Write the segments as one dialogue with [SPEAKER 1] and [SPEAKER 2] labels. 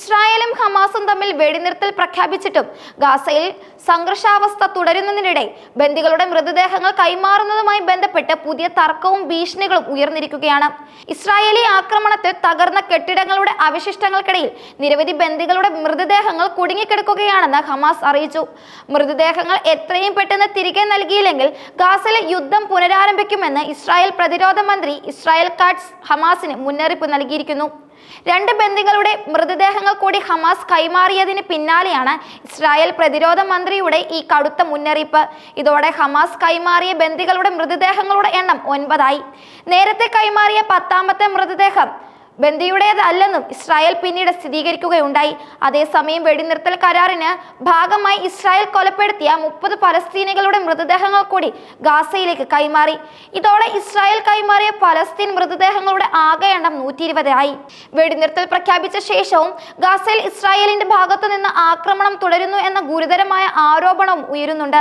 [SPEAKER 1] ഇസ്രായേലും ഹമാസും തമ്മിൽ വെടിനിർത്തൽ പ്രഖ്യാപിച്ചിട്ടും ഗാസയിൽ സംഘർഷാവസ്ഥ തുടരുന്നതിനിടെ ബന്ദികളുടെ മൃതദേഹങ്ങൾ കൈമാറുന്നതുമായി ബന്ധപ്പെട്ട് പുതിയ തർക്കവും ഭീഷണികളും ഉയർന്നിരിക്കുകയാണ്. ഇസ്രായേലി ആക്രമണത്തിൽ തകർന്ന കെട്ടിടങ്ങളുടെ അവശിഷ്ടങ്ങൾക്കിടയിൽ നിരവധി ബന്ദികളുടെ മൃതദേഹങ്ങൾ കുടുങ്ങിക്കിടക്കുകയാണെന്ന് ഹമാസ് അറിയിച്ചു. മൃതദേഹങ്ങൾ എത്രയും പെട്ടെന്ന് തിരികെ നൽകിയില്ലെങ്കിൽ ഗാസയിലെ യുദ്ധം പുനരാരംഭിക്കുമെന്ന് ഇസ്രായേൽ പ്രതിരോധ മന്ത്രി ഇസ്രായേൽ കാട്സ് ഹമാസിന് മുന്നറിയിപ്പ് നൽകിയിരിക്കുന്നു. രണ്ട് ബന്ദികളുടെ മൃതദേഹങ്ങൾ കൂടി ഹമാസ് കൈമാറിയതിന് പിന്നാലെയാണ് ഇസ്രായേൽ പ്രതിരോധ മന്ത്രിയുടെ ഈ കടുത്ത മുന്നറിയിപ്പ്. ഇതോടെ ഹമാസ് കൈമാറിയ ബന്ദികളുടെ മൃതദേഹങ്ങളുടെ എണ്ണം ഒൻപതായി. നേരത്തെ കൈമാറിയ പത്താമത്തെ മൃതദേഹം ബന്ദിയുടേതല്ലെന്നും ഇസ്രായേൽ പിന്നീട് സ്ഥിരീകരിക്കുകയുണ്ടായി. അതേസമയം വെടിനിർത്തൽ കരാറിന് ഭാഗമായി ഇസ്രായേൽ കൊലപ്പെടുത്തിയ മുപ്പത് പലസ്തീനികളുടെ മൃതദേഹങ്ങൾ കൂടി ഗാസയിലേക്ക് കൈമാറി. ഇതോടെ ഇസ്രായേൽ കൈമാറിയ പലസ്തീൻ മൃതദേഹങ്ങളുടെ ആകെ എണ്ണം നൂറ്റി ഇരുപതായി വെടിനിർത്തൽ പ്രഖ്യാപിച്ച ശേഷവും ഗാസയിൽ ഇസ്രായേലിന്റെ ഭാഗത്തു നിന്ന് ആക്രമണം തുടരുന്നു എന്ന ഗുരുതരമായ ആരോപണവും ഉയരുന്നുണ്ട്.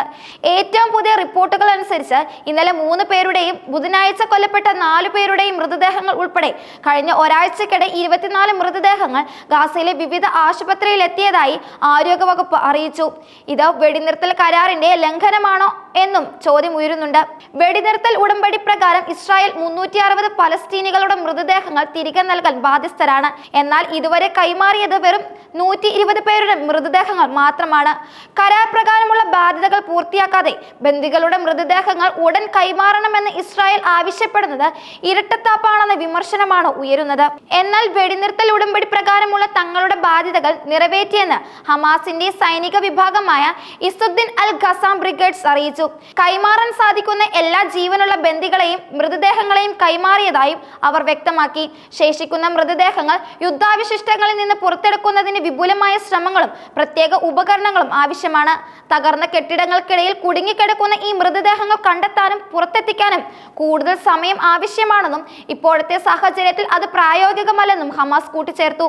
[SPEAKER 1] ഏറ്റവും പുതിയ റിപ്പോർട്ടുകൾ അനുസരിച്ച് ഇന്നലെ മൂന്ന് പേരുടെയും ബുധനാഴ്ച കൊല്ലപ്പെട്ട നാലു പേരുടെയും മൃതദേഹങ്ങൾ ഉൾപ്പെടെ കഴിഞ്ഞ ഒരാഴ്ചക്കിടെ ഇരുപത്തിനാല് മൃതദേഹങ്ങൾ ഗാസയിലെ വിവിധ ആശുപത്രിയിൽ എത്തിയതായി ആരോഗ്യവകുപ്പ് അറിയിച്ചു. ഇത് വെടിനിർത്തൽ കരാറിന്റെ ലംഘനമാണോ എന്നും ചോദ്യം ഉയരുന്നുണ്ട്. വെടിനിർത്തൽ ഉടമ്പടി പ്രകാരം ഇസ്രായേൽ മുന്നൂറ്റി അറുപത് പലസ്തീനികളുടെ മൃതദേഹങ്ങൾ തിരികെ നൽകാൻ ബാധ്യസ്ഥരാണ്. എന്നാൽ ഇതുവരെ കൈമാറിയത് വെറും നൂറ്റി ഇരുപത് പേരുടെ മൃതദേഹങ്ങൾ മാത്രമാണ്. കരാർ പ്രകാരമുള്ള ബാധ്യതകൾ പൂർത്തിയാക്കാതെ ബന്ദികളുടെ മൃതദേഹങ്ങൾ ഉടൻ കൈമാറണമെന്ന് ഇസ്രായേൽ ആവശ്യപ്പെടുന്നത് ഇരട്ടത്താപ്പാണെന്ന വിമർശനമാണ് ഉയരുന്നത്. എന്നാൽ വെടിനിർത്തൽ ഉടമ്പടി പ്രകാരമുള്ള തങ്ങളുടെ ബാധ്യതകൾ നിറവേറ്റിയെന്ന് ഹമാസിന്റെ സൈനിക വിഭാഗമായ ഇസുദ്ദീൻ അൽ ഖസാം ബ്രിഗേഡ്സ് അറിയിച്ചു. കൈമാറാൻ സാധിക്കുന്ന എല്ലാ ജീവനുള്ള ബന്ദികളെയും മൃതദേഹങ്ങളെയും കൈമാറിയതായും അവർ വ്യക്തമാക്കി. ശേഷിക്കുന്ന മൃതദേഹങ്ങൾ യുദ്ധാവിശിഷ്ടങ്ങളിൽ നിന്ന് പുറത്തെടുക്കുന്നതിന് വിപുലമായ ശ്രമങ്ങളും പ്രത്യേക ഉപകരണങ്ങളും ആവശ്യമാണ്. തകർന്ന കെട്ടിടങ്ങൾക്കിടയിൽ കുടുങ്ങിക്കിടക്കുന്ന ഈ മൃതദേഹങ്ങൾ കണ്ടെത്താനും പുറത്തെത്തിക്കാനും കൂടുതൽ സമയം ആവശ്യമാണെന്നും ഇപ്പോഴത്തെ സാഹചര്യത്തിൽ അത് പ്രായോഗികമല്ലെന്നും ഹമാസ് കൂട്ടിച്ചേർത്തു.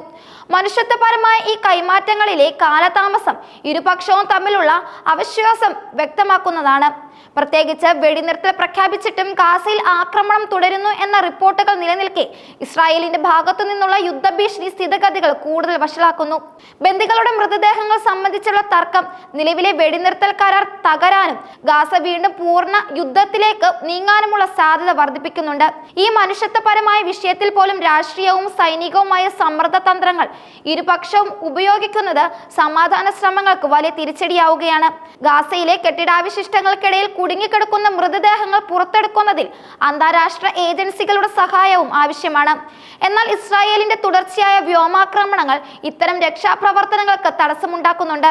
[SPEAKER 1] മനുഷ്യത്വപരമായ ഈ കൈമാറ്റങ്ങളിലെ കാലതാമസം ഇരുപക്ഷവും തമ്മിലുള്ള അവിശ്വാസം വ്യക്തമാക്കുന്നതാണ്. പ്രത്യേകിച്ച് വെടിനിർത്തൽ പ്രഖ്യാപിച്ചിട്ടും ഗാസയിൽ ആക്രമണം തുടരുന്നു എന്ന റിപ്പോർട്ടുകൾ നിലനിൽക്കെ ഇസ്രായേലിന്റെ ഭാഗത്തു നിന്നുള്ള യുദ്ധഭീഷണി സ്ഥിതിഗതികൾ കൂടുതൽ വഷളാക്കുന്നു. ബന്ദികളുടെ മൃതദേഹങ്ങൾ സംബന്ധിച്ചുള്ള തർക്കം നിലവിലെ വെടിനിർത്തൽ കരാർ തകരാനും ഗാസ വീണ്ടും പൂർണ യുദ്ധത്തിലേക്ക് നീങ്ങാനുമുള്ള സാധ്യത വർദ്ധിപ്പിക്കുന്നുണ്ട്. ഈ മനുഷ്യത്വപരമായ വിഷയത്തിൽ പോലും രാഷ്ട്രീയവും സൈനികവുമായ സമ്മർദ്ദ തന്ത്രങ്ങൾ ഇരുപക്ഷവും ഉപയോഗിക്കുന്നത് സമാധാന ശ്രമങ്ങൾക്ക് വലിയ തിരിച്ചടിയാവുകയാണ്. ഗാസയിലെ കെട്ടിടാവശിഷ്ടങ്ങൾക്കിടയിൽ കുടുങ്ങിക്കിടക്കുന്ന മൃതദേഹങ്ങൾ പുറത്തെടുക്കുന്നതിൽ അന്താരാഷ്ട്ര ഏജൻസികളുടെ സഹായവും ആവശ്യമാണ്. എന്നാൽ ഇസ്രായേലിന്റെ തുടർച്ചയായ വ്യോമാക്രമണങ്ങൾ ഇത്തരം രക്ഷാപ്രവർത്തനങ്ങൾക്ക് തടസ്സമുണ്ടാക്കുന്നുണ്ട്.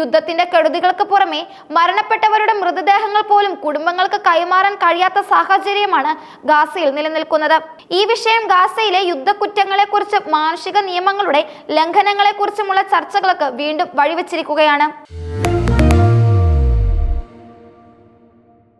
[SPEAKER 1] യുദ്ധത്തിന്റെ കെടുതികൾക്ക് പുറമെ മരണപ്പെട്ടവരുടെ മൃതദേഹങ്ങൾ പോലും കുടുംബങ്ങൾക്ക് കൈമാറാൻ കഴിയാത്ത സാഹചര്യമാണ് ഗാസയിൽ നിലനിൽക്കുന്നത്. ഈ വിഷയം ഗാസയിലെ യുദ്ധക്കുറ്റങ്ങളെക്കുറിച്ച് മാനുഷിക നിയമങ്ങളുടെ ലംഘനങ്ങളെക്കുറിച്ചുമുള്ള ചർച്ചകൾക്ക് വീണ്ടും വഴിവെച്ചിരിക്കുകയാണ്.